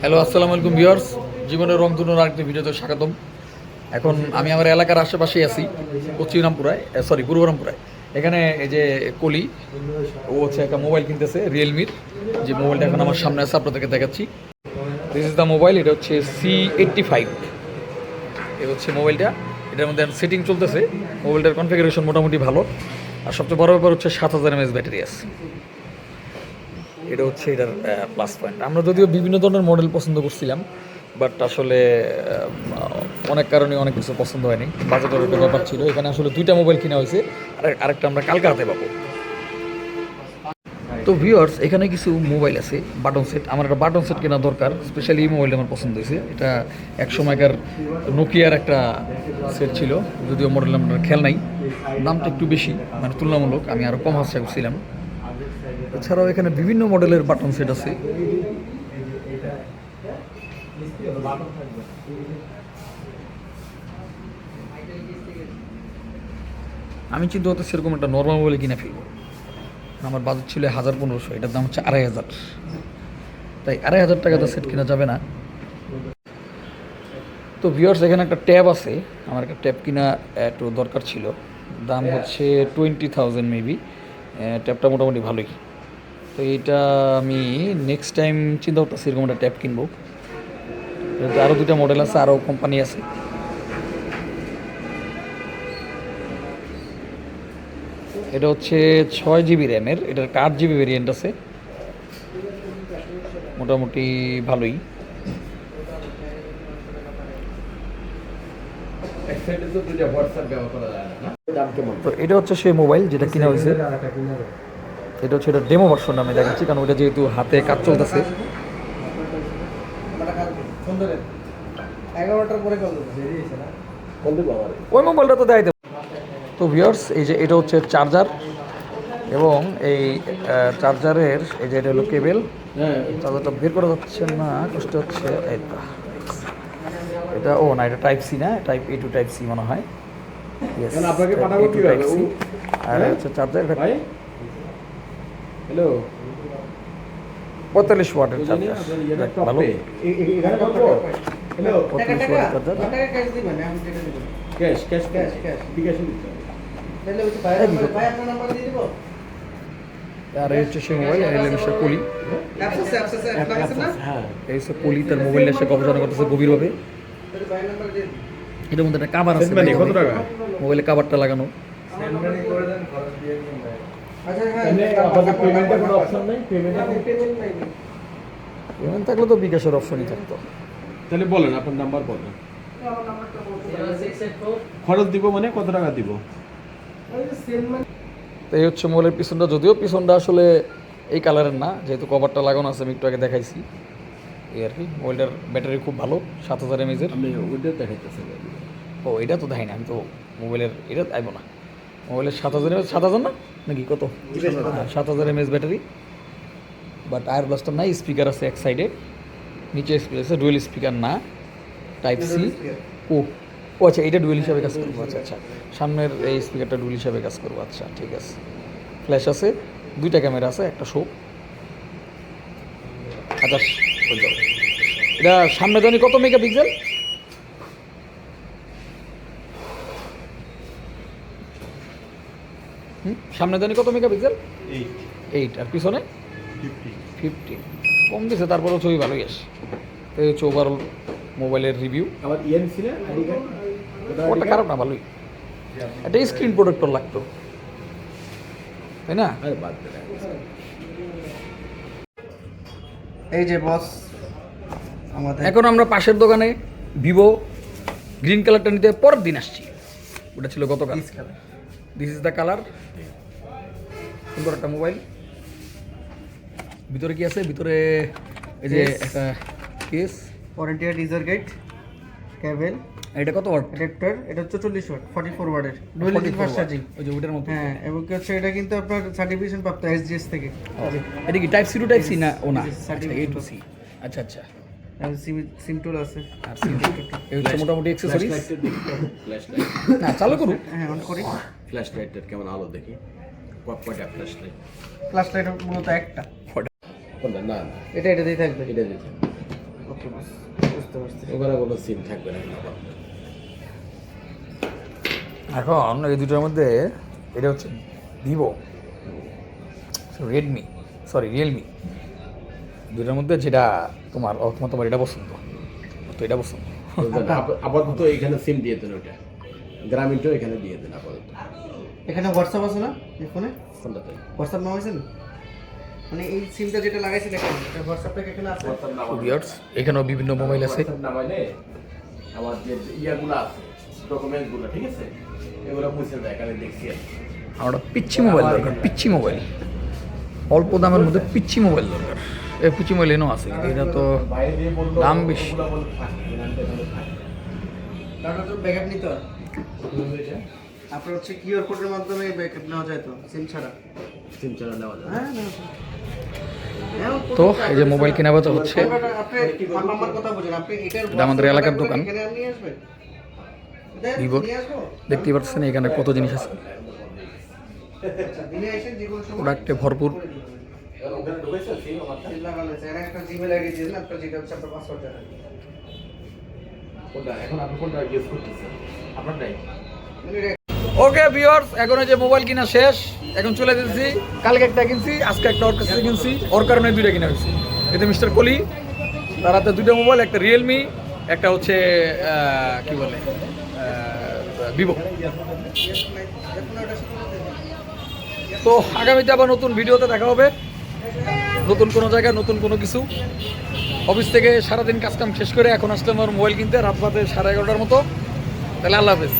Hello আসসালামু আলাইকুম viewers. জীবনের রং ধনুর আরেকটি ভিডিওতে স্বাগতম। এখন আমি আমার এলাকার আশেপাশেই আছি পশ্চিমরামপুরায় সরি পূর্বরামপুরায় এখানে এই যে কলি, ও হচ্ছে একটা মোবাইল কিনতেছে রিয়েলমির যে মোবাইলটা এখন আমার সামনে আছে, আপনাদেরকে দেখাচ্ছি। দিস ইজ দ্য মোবাইল এটা হচ্ছে সি এইট্টি ফাইভ এই হচ্ছে মোবাইলটা। এটার মধ্যে সেটিং চলতেছে। মোবাইলটার কনফিগারেশন মোটামুটি ভালো। আর সবচেয়ে বড় ব্যাপার হচ্ছে সাত হাজার এমএস ব্যাটারি আছে। এটা হচ্ছে এটার প্লাস পয়েন্ট আমরা যদিও বিভিন্ন ধরনের মডেল পছন্দ করছিলাম বাট আসলে অনেক কারণে অনেক কিছু পছন্দ হয়নি। বাজেটের একটা ব্যাপার ছিল, এখানে আসলে দুইটা মোবাইল কিনা হয়েছে, আর আরেকটা আমরা কালকে হাতে পাবো। তো ভিউয়ার্স এখানে কিছু মোবাইল আছে বাটন সেট আমার একটা বাটন সেট কেনা দরকার স্পেশালি এই মোবাইলটা আমার পছন্দ হয়েছে। এটা এক সময়কার নোকিয়ার একটা সেট ছিল, যদিও মডেল নাম্বার খেয়াল নাই। দামটা একটু বেশি মানে তুলনামূলক, আমি আরও কম আশা করছিলাম। এছাড়াও এখানে বিভিন্ন মডেলের বাটন সেট আছে। আমি চিন্তা করতে সেরকম একটা নর্মাল মোবাইল কিনে ফেলব। আমার বাজেট ছিল হাজার পনেরোশো, এটার দাম হচ্ছে আড়াই হাজার। তাই আড়াই হাজার টাকা তো সেট কেনা যাবে না। তো ভিউয়ার্স এখানে একটা ট্যাব আছে। আমার একটা ট্যাব কিনা একটু দরকার ছিল। দাম হচ্ছে টোয়েন্টি থাউজেন্ড মেবি ট্যাবটা মোটামুটি ভালোই। তো এইটা আমি নেক্সট টাইম চিন্তা করতেছি এরকম একটা ট্যাব কিনবো। আরও দুটা মডেল আছে আরও কোম্পানি আছে। এটা হচ্ছে ছয় জিবি র্যামের এটার আট জিবি ভেরিয়েন্ট আছে। মোটামুটি ভালোই। তো এটা হচ্ছে সেই মোবাইল যেটা কিনা হয়েছে। এটা হচ্ছে এটা ডেমো ভার্সন আমি দেখাচ্ছি কারণ ওটা যেহেতু হাতে কাজ চলতেছে। ওই মোবাইলটা তো দেয় দেবো তো ভিউয়ার্স এই যে এটা হচ্ছে চার্জার এবং এই চার্জারের এই যে এটা হলো কেবেল চার্জারটা বের করা যাচ্ছে না কষ্ট হচ্ছে তো। এটা ও না এটা টাইপ সি না type A to type C মনে হয়। আর হ্যাঁ? হচ্ছে চার্জার এটা হ্যালো? পঁয়তাল্লিশ ওয়াটের চার্জার। ভালো? হ্যালো? পঁয়তাল্লিশ ওয়াটের চার্জার? ক্যাশ ক্যাশ ক্যাশ বিকাশে আর এই হচ্ছে সেই মোবাইল এল এম কলি। অ্যাপস আছে অ্যাপস আছে অ্যাপ আছে না? হ্যাঁ এই হচ্ছে কলি তার মোবাইলে এসে গবেষণা করতেছে গভীরভাবে। এটার মধ্যে একটা কাভার আছে সেন্ড মানি কত টাকা? মোবাইলে কাভারটা লাগানো। আচ্ছা হ্যাঁ আপনাদের পেমেন্টের কোনো অপশন নেই? পেমেন্ট থাকলে তো বিকাশের অপশনই থাকতো। তাহলে বলেন আপনার নাম্বার বলেন। খরচ দিব মানে কত টাকা দিব? মানি তো এই হচ্ছে মোবাইলের পিছনটা যদিও পিছনটা আসলে এই কালারের না যেহেতু কভারটা লাগানো আছে আমি একটু আগে দেখাইছি। এই আর কি মোবাইলটার ব্যাটারি খুব ভালো সাত হাজার এমএজের আপনি ওইটা দেখাইতেছেন ও এটা তো দেখাই না আমি তো মোবাইলের এটা আইব না। মোবাইলের সাত হাজার সাত হাজার না? নাকি কত? হ্যাঁ, সাত হাজার এমএজ ব্যাটারি। বাট আয়ার ব্লাস্টার নাই স্পিকার আছে এক সাইডে নিচে স্পিকার আছে ডুয়েল স্পিকার না। টাইপ সি ও ও আচ্ছা এটা ডুয়েল হিসাবে কাজ করব। আচ্ছা আচ্ছা। সামনের এই স্পিকারটা ডুয়েল হিসাবে কাজ করব। আচ্ছা ঠিক আছে। ফ্ল্যাশ আছে দুইটা ক্যামেরা আছে একটা শো আচ্ছা। এটা সামনে জানি কত মেগা পিক্সেল সামনে জানি কত মেগা পিক্সেল এইট আর পিছনে? ফিফটি কম দিছে তারপরেও ছবি ভালোই আসে। তো এই হচ্ছে ওভারঅল মোবাইলের রিভিউ আবার ইএমসি না? ওটা খারাপ না ভালোই। একটা স্ক্রিন প্রোডাক্টর লাগতো। তাই না? আরে বাদ দেন এই যে বস আমাদের এখন আমরা পাশের দোকানে ভিভো গ্রিন কালারটা নিতে পরের দিন আসছি। ওটা ছিল গতকাল। দিস ইজ দ্য কালার সুন্দর একটা মোবাইল ভিতরে কি আছে? ভিতরে এই যে Case. একটা কেস ওয়ারেন্টি ডিজার গেট কেবল এটা কত ওয়াট অ্যাডাপ্টার এটা হচ্ছে চল্লিশ ওয়াট ফর্টি ফোর ওয়াটের ডুয়েল ফাস্ট চার্জিং ওই যে ওইটার মধ্যে। হ্যাঁ এবং কি হচ্ছে এটা কিন্তু আপনার সার্টিফিকেশন প্রাপ্ত এসজিএস থেকে। এটা কি type C to type C না ও না? এ টু সি আচ্ছা আচ্ছা। সিম সিম টুল আছে। আর মোটামুটি অ্যাক্সেসরিজ ফ্ল্যাশ লাইট না চালু করুন। হ্যাঁ অন করি। ফ্ল্যাশ লাইটটার কেমন আলো দেখি? কয়টা ফ্ল্যাশ লাইট ক্লাস লাইট মূলত একটা। কোনটা না এটা এটা দিয়ে থাকবে। এটা ওকে বস বুঝতে পারছি। ওখানে কোনো সিম থাকবে না। এখন এই দুটোর মধ্যে এটা হচ্ছে ভিভো রেডমি সরি রিয়েলমি দুটার মধ্যে যেটা তোমার তোমার তোমার এটা পছন্দ। তো এটা পছন্দ। আপাতত এখানে সিম দিয়ে দেন ওইটা। গ্রামীণটাও এখানে দিয়ে দেন আপাতত। এখানে হোয়াটসঅ্যাপ আছে না? এই ফোনে? কোনটাতে হোয়াটসঅ্যাপ নামাইছেন মানে এই সিমটা যেটা লাগাইছেন এখানে এটা হোয়াটসঅ্যাপটা কি এখানে আছে? ভিউয়ার্স এখানেও বিভিন্ন মোবাইল আছে। নামাইলে আমার যে ইয়াগুলো আছে ডকুমেন্টসগুলো ঠিক আছে? এগুলো মুছে যায় এখানে দেখছি। আমার পিচ্ছি মোবাইল দরকার পিচ্ছি মোবাইল অল্প দামের মধ্যে পিচ্ছি মোবাইল দরকার। এই পিচ্ছি মোবাইল আছে এটা তো দাম বেশি। হয়? আপনার হচ্ছে কিউআর কোডের মাধ্যমে ব্যাকআপ নেওয়া যায় তো সিম ছাড়া সিম ছাড়া নেওয়া যাবে হ্যাঁ যায়। নেওয়া তো এই যে মোবাইল কেনা বেচা হচ্ছে আপনি আমার কথা বুঝেন আপনি এটার এটা আমাদের এলাকার দোকান। ভিভোর। দেখতেই পাচ্ছেন এখানে কত জিনিস আছে আচ্ছা, প্রোডাক্টে ভরপুর এবার ওখানে ঢুকেছে এখন আপনি ওকে ভিউয়ার্স এখন যে মোবাইল কিনা শেষ, এখন চলে যাচ্ছি কালকে একটা কিনছি, আজকে একটা ওর কাছে কিনছি, ওর কারণে দুইটা কিনা হয়েছে। এতে মিস্টার কলি, তার হাতে দুটো মোবাইল একটা রিয়েলমি একটা হচ্ছে কি বলে ভিভো তো আগামীতে আবার নতুন ভিডিওতে দেখা হবে। নতুন কোনো জায়গায় নতুন কোনো কিছু। অফিস থেকে সারাদিন কাজকাম শেষ করে এখন আসলাম আমার মোবাইল কিনতে, রাত বাদে সাড়ে এগারোটার মতো। তাহলে আল্লাহ হাফেজ।